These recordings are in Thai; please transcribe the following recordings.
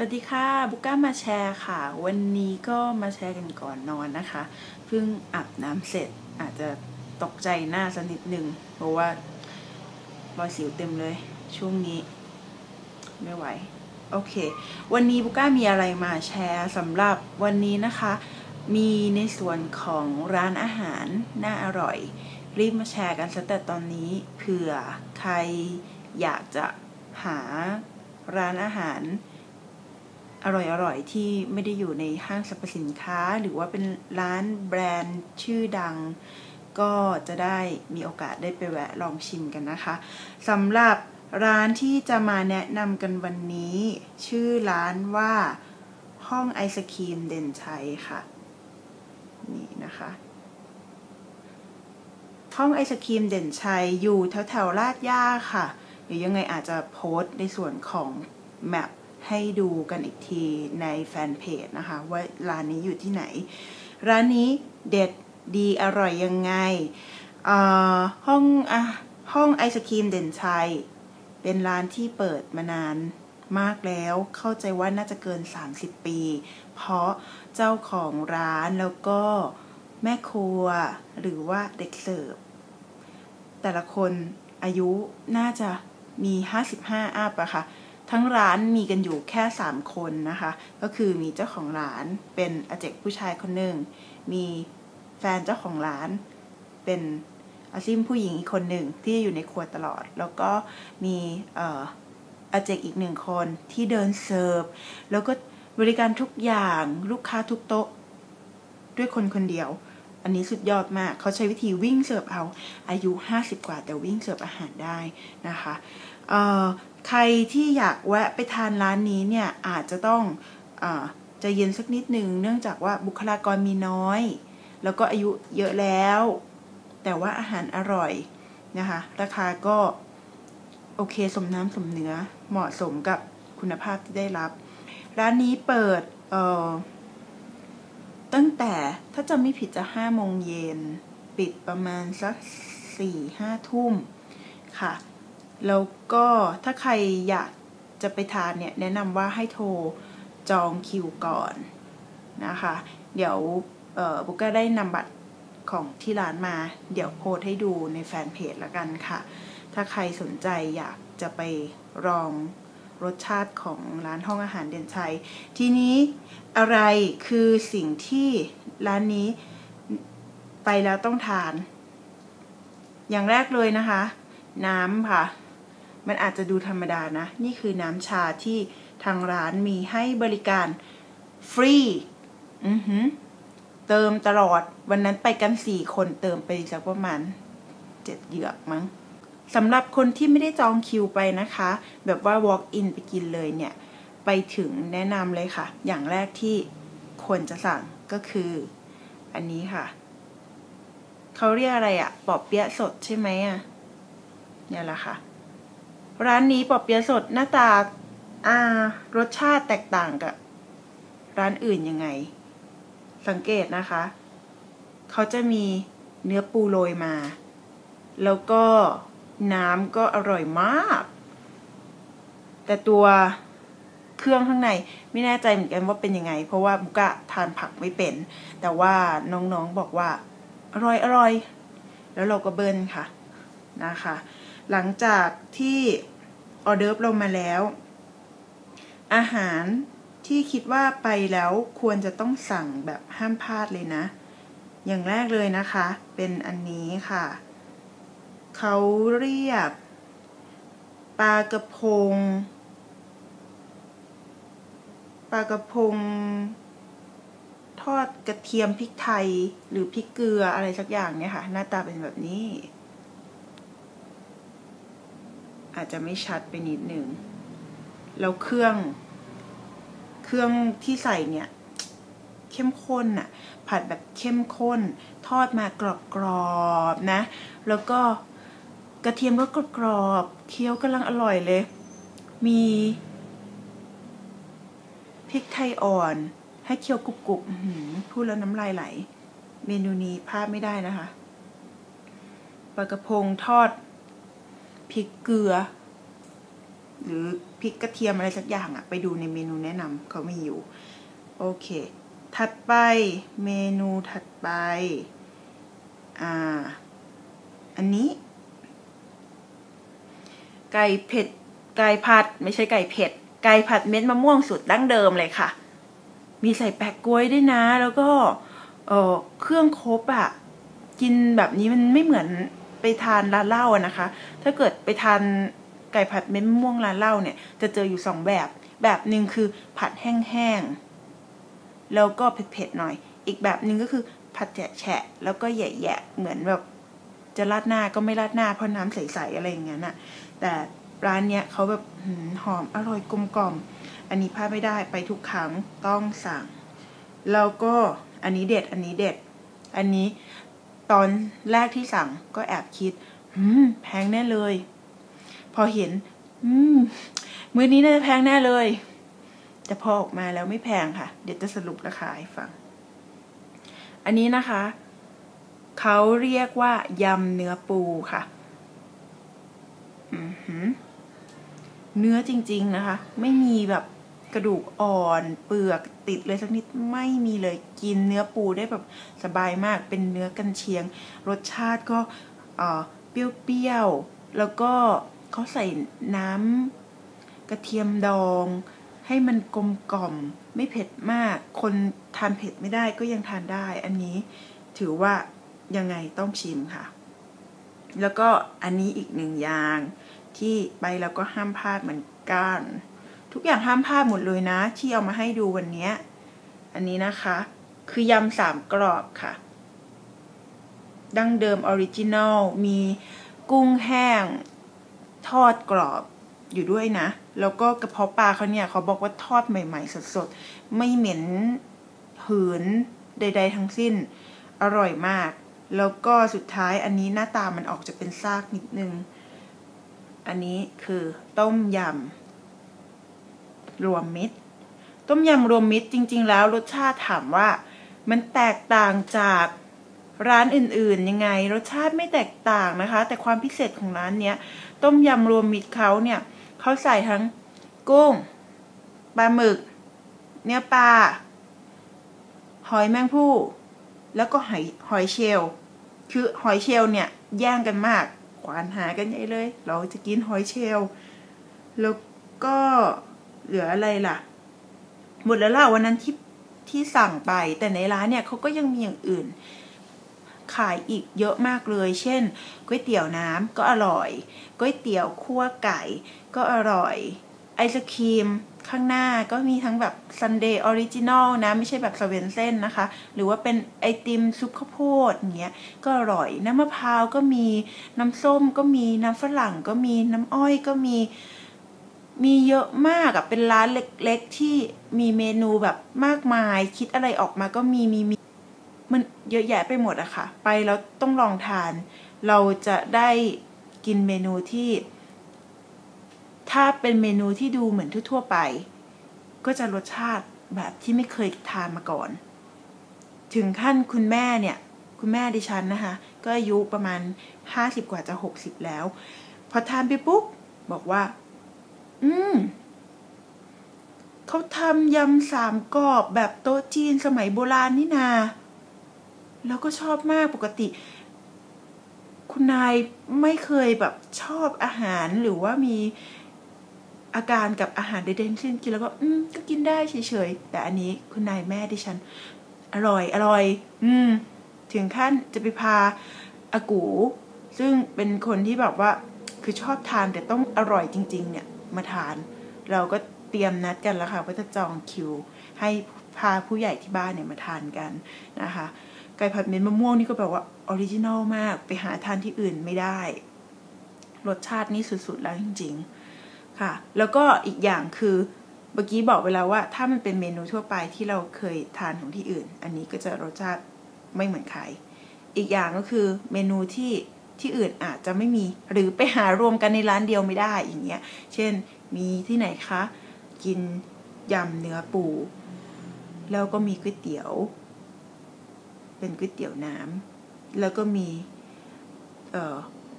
สวัสดีค่ะบุก้ามาแชร์ค่ะ วันนี้ก็มาแชร์กันก่อนนอนนะคะ เพิ่งอาบน้ำเสร็จอาจจะตกใจหน้าสักนิดหนึ่งเพราะว่ารอยสิวเต็มเลย ช่วงนี้ ไม่ไหว โอเค วันนี้บุก้ามีอะไรมาแชร์สำหรับวันนี้นะคะ มีในส่วนของร้านอาหารน่าอร่อย รีบมาแชร์กันซะแต่ตอนนี้เผื่อใครอยากจะหาร้านอาหาร อร่อยๆ ที่ไม่ได้อยู่ในห้างสรรพสินค้า หรือว่าเป็นร้านแบรนด์ชื่อดัง ก็จะได้มีโอกาสได้ไปแวะลองชิมกันนะคะสำหรับร้านที่จะมาแนะนำกันวันนี้ ชื่อร้านว่าห้องไอศครีมเด่นชัยค่ะ นี่นะคะ ห้องไอศครีมเด่นชัยอยู่แถวแถวๆลาดย่าค่ะ เดี๋ยวยังไงอาจจะโพสต์ในส่วนของแมป ให้ดูกันอีกทีในแฟนเพจนะคะ ว่าร้านนี้อยู่ที่ไหน ร้านนี้เด็ดดีอร่อยยังไงอ่อห้องอะห้องไอศครีมเด่นชัย เป็นร้านที่เปิดมานานมากแล้วเข้าใจว่าน่าจะเกิน 30 ปี เพราะเจ้าของร้านแล้วก็แม่ครัวหรือว่าเด็กเสิร์ฟแต่ละคนอายุน่าจะมี 55 อัพอะค่ะ ทั้งร้านมีกันอยู่แค่ 3 คนนะคะ ก็คือมีเจ้าของร้านเป็นอาเจกผู้ชายคนหนึ่ง มีแฟนเจ้าของร้านเป็นอาซิมผู้หญิงอีกคนหนึ่งที่อยู่ในครัวตลอด แล้วก็มีเอ่ออาเจกอีกหนึ่งคนที่เดินเสิร์ฟ แล้วก็บริการทุกอย่างลูกค้าทุกโต๊ะ ด้วยคนคนเดียว อันนี้สุดยอดมาก เขาใช้วิธีวิ่งเสิร์ฟเอาอายุ 50 กว่าแต่วิ่งเสิร์ฟอาหารได้นะคะใครที่อยากแวะไปทานร้านนี้เนี่ยอาจจะต้องอใจะเย็นสักนิดหนึ่งเนื่องจากว่าบุคลากรมีน้อย แล้วก็อายุเยอะแล้ว แต่ว่าอาหารอร่อยนะคะ ราคาก็โอเคสมน้ำสมเนื้อเหมาะสมกับคุณภาพที่ได้รับ ร้านนี้เปิดเออ ตั้งแต่ถ้าจำไม่ผิดจะห้าโมงเย็น ปิดประมาณสักสี่ห้าทุ่มค่ะ แล้วก็ถ้าใครอยากจะไปทานเนี่ย แนะนำว่าให้โทรจองคิวก่อนนะคะ เดี๋ยวบุกก็ได้นำบัตรของที่ร้านมา เดี๋ยวโพสให้ดูในแฟนเพจละกันค่ะ ถ้าใครสนใจอยากจะไปลอง รสชาติของร้านห้องอาหารเด่นชัย ทีนี้อะไรคือสิ่งที่ร้านนี้ไปแล้วต้องทาน อย่างแรกเลยนะคะ น้ำค่ะ มันอาจจะดูธรรมดานะ นี่คือน้ำชาที่ทางร้านมีให้บริการฟรีอือหือเติมตลอดวันนั้นไปกันสี่คนเติมไปสักประมาณเจ็ดเหยือกมั้ง สำหรับคนที่ไม่ได้จองคิวไปนะคะ แบบว่า walk in ไปกินเลยเนี่ย ไปถึงแนะนำเลยค่ะ อย่างแรกที่ควรจะสั่งก็คือ อันนี้ค่ะ เขาเรียกอะไรอะปอบเปี๊ยะสดใช่ไหมอะเนี่ยแหละค่ะ ร้านนี้ปอบเปี๊ยะสดหน้าตาอ่ารสชาติแตกต่างกับ ร้านอื่นยังไง สังเกตนะคะ เขาจะมีเนื้อปูโรยมา แล้วก็ น้ำก็อร่อยมาก แต่ตัวเครื่องข้างในไม่แน่ใจเหมือนกันว่าเป็นยังไง เพราะว่าบุกะทานผักไม่เป็น แต่ว่าน้องๆบอกว่า อร่อยอร่อย แล้วเราก็เบิ้ลค่ะนะคะ หลังจากที่ออเดิร์ฟเรามาแล้ว อาหารที่คิดว่าไปแล้วควรจะต้องสั่งแบบห้ามพลาดเลยนะ อย่างแรกเลยนะคะ เป็นอันนี้ค่ะ เขาเรียกปลากระพง ปลากระพง ทอดกระเทียมพริกไทยหรือพริกเกลืออะไรสักอย่างเนี่ยค่ะ หน้าตาเป็นแบบนี้ อาจจะไม่ชัดไปนิดหนึ่งแล้วเครื่อง เครื่องที่ใส่เนี่ย เข้มข้นอะผัดแบบเข้มข้น ทอดมากรอบๆนะ แล้วก็ กระเทียมก็กรอบเคี้ยวกำลังอร่อยเลย มีพริกไทยอ่อน ให้เคี้ยวกรุบๆอื้อหือพูดแล้วน้ำลายไหล เมนูนี้พลาดไม่ได้นะคะปลากระพงทอดพริกเกลือ หรือพริกกระเทียมอะไรสักอย่างอะไปดูในเมนูแนะนำเขามีอยู่ โอเค ถัดไปเมนูถัดไป อ่า อันนี้ ไก่เผ็ด ไก่ผัด ไม่ใช่ไก่เผ็ด ไก่ผัดเม็ดมะม่วงสุดดั้งเดิมเลยค่ะ มีใส่แปะกล้วยด้วยนะ แล้วก็เออเครื่องครบอะกินแบบนี้มันไม่เหมือนไปทานร้านเหล้าอะนะคะ ถ้าเกิดไปทานไก่ผัดเม็ดมะม่วงร้านเหล้าเนี่ย จะเจออยู่สองแบบ แบบหนึ่งคือผัดแห้งๆ แล้วก็เผ็ดๆหน่อย อีกแบบหนึ่งก็คือผัดแฉะแล้วก็แยะๆเหมือนแบบจะราดหน้าก็ไม่ราดหน้าเพราะน้ำใสๆอะไรอย่างเงี้ยน่ะ แต่ร้านเนี้ยเขาแบบหอมอร่อยกลมกล่อม อันนี้พลาดไม่ได้ไปทุกครั้งต้องสั่ง แล้วก็อันนี้เด็ดอันนี้เด็ด อันนี้ตอนแรกที่สั่งก็แอบคิดอืมแพงแน่เลย พอเห็น อืมมื้อนี้น่าจะแพงแน่เลย แต่พอออกมาแล้วไม่แพงค่ะ เดี๋ยวจะสรุปราคาให้ฟัง อันนี้นะคะ เขาเรียกว่ายำเนื้อปูค่ะ เนื้อจริง ๆนะคะ ไม่มีแบบกระดูกอ่อนเปลือกติดเลยสักนิดไม่มีเลยกินเนื้อปูได้แบบสบายมากเป็นเนื้อกันเชียง รสชาติก็เปรี้ยวๆแล้วก็เขาใส่น้ำกระเทียมดอง ให้มันกลมกล่อมไม่เผ็ดมาก คนทานเผ็ดไม่ได้ก็ยังทานได้ อันนี้ถือว่ายังไงต้องชิมค่ะ แล้วก็อันนี้อีกหนึ่งอย่าง ที่ไปแล้วก็ห้ามพลาดเหมือนกัน ทุกอย่างห้ามพลาดหมดเลยนะ ที่เอามาให้ดูวันนี้ อันนี้นะคะ คือยำสามกรอบค่ะ ดั้งเดิมออริจินัลมีกุ้งแห้งทอดกรอบอยู่ด้วยนะ แล้วก็กระเพาะปลาเขาเนี่ยเขาบอกว่าทอดใหม่ๆ สดๆ ไม่เหม็นหืนใด ๆ ทั้งสิ้น อร่อยมาก แล้วก็สุดท้ายอันนี้หน้าตามันออกจะเป็นซากนิดนึง อันนี้คือต้มยำรวมมิตร ต้มยำรวมมิตรจริง ๆ แล้วรสชาติถามว่ามันแตกต่างจากร้านอื่นๆ ยังไง รสชาติไม่แตกต่างนะคะ แต่ความพิเศษของร้านเนี้ย ต้มยำรวมมิตรเขาเนี่ยเขาใส่ทั้งกุ้งปลาหมึก เนื้อปลาหอยแมงผู้ แล้วก็หอยหอยเชลล์คือหอยเชลล์เนี่ยแย่งกันมากควานหากันใหญ่เลย เราจะกินหอยเชลล์แล้วก็เหลืออะไรล่ะ หมดแล้วล่ะวันนั้นที่ที่สั่งไป แต่ในร้านเนี่ยเขาก็ยังมีอย่างอื่น ขายอีกเยอะมากเลย เช่นก๋วยเตี๋ยวน้ำก็อร่อยก๋วยเตี๋ยวคั่วไก่ ก็อร่อย ไอศครีม ข้างหน้าก็มีทั้งแบบซันเดย์ออริจินอลนะ ไม่ใช่แบบสเวนเซ่นนะคะ หรือว่าเป็นไอติมซุปข้าวโพดอย่างเงี้ยก็อร่อย น้ำมะพร้าวก็มีน้ำส้มก็มีน้ำฝรั่งก็มีน้ำอ้อยก็มีมีเยอะมากอะเป็นร้านเล็ก ๆ ที่มีเมนูแบบมากมาย คิดอะไรออกมาก็มีมีมีมันเยอะแยะไปหมดอะค่ะ ไปแล้วต้องลองทาน เราจะได้กินเมนูที่ ถ้าเป็นเมนูที่ดูเหมือนทั่วๆไป ก็จะรสชาติแบบที่ไม่เคยทานมาก่อน ถึงขั้นคุณแม่เนี่ย คุณแม่ดิฉันนะคะ ก็อายุประมาณห้าสิบกว่าจะหกสิบแล้ว พอทานไปปุ๊บ บอกว่า อืมเขาทำยำสามกรอบแบบโต๊ะจีนสมัยโบราณนี่นา แล้วก็ชอบมากปกติ คุณนายไม่เคยแบบชอบอาหารหรือว่ามี อาการกับอาหารใดๆทั้งสิ้นกินแล้วก็อืมก็กินได้เฉยๆ แต่อันนี้คุณนายแม่ดิฉัน อร่อย อร่อย อืม ถึงขั้นจะไปพาอากู ซึ่งเป็นคนที่แบบว่าคือชอบทานแต่ต้องอร่อยจริง ๆ เนี่ยมาทาน เราก็เตรียมนัดกันแล้วค่ะว่าจะจองคิว ให้พาผู้ใหญ่ที่บ้านเนี่ยมาทานกันนะคะไก่ผัดเม็ดมะม่วงนี่ก็แบบว่าออริจินอลมากไปหาทานที่อื่นไม่ได้ รสชาตินี่สุดๆแล้วจริง ๆ ค่ะ แล้วก็อีกอย่างคือเมื่อกี้บอกไปแล้วว่า ถ้ามันเป็นเมนูทั่วไปที่เราเคยทานของที่อื่น อันนี้ก็จะรสชาติไม่เหมือนใคร อีกอย่างก็คือเมนูที่ที่อื่นอาจจะไม่มีหรือไปหารวมกันในร้านเดียวไม่ได้อย่างเงี้ย เช่นมีที่ไหนคะ กินยำเนื้อปู แล้วก็มีก๋วยเตี๋ยว เป็นก๋วยเตี๋ยวน้ำแล้วก็มี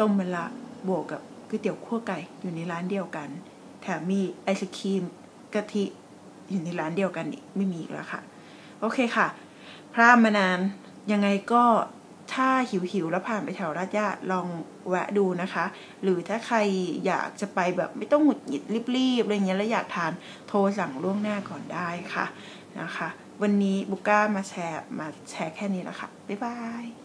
ต้มมะระบวกกับ วยเตี๋ยวขั้วไก่อยู่ในร้านเดียวกัน แถมมีไอศครีมกะทิอยู่ในร้านเดียวกันอีกไม่มีอีกแล้วค่ะ โอเคค่ะ พร่ามานานยังไงก็ถ้าหิวหิวแล้วผ่านไปแถวราดย่าลองแวะดูนะคะ หรือถ้าใครอยากจะไปแบบไม่ต้องหงุดหงิดรีบๆอะไรเงี้ยแล้วอยากทานโทรสั่งล่วงหน้าก่อนได้ค่ะนะคะ วันนี้บุก้ามาแชร์มาแชร์แค่นี้แล้วค่ะ บ๊ายบาย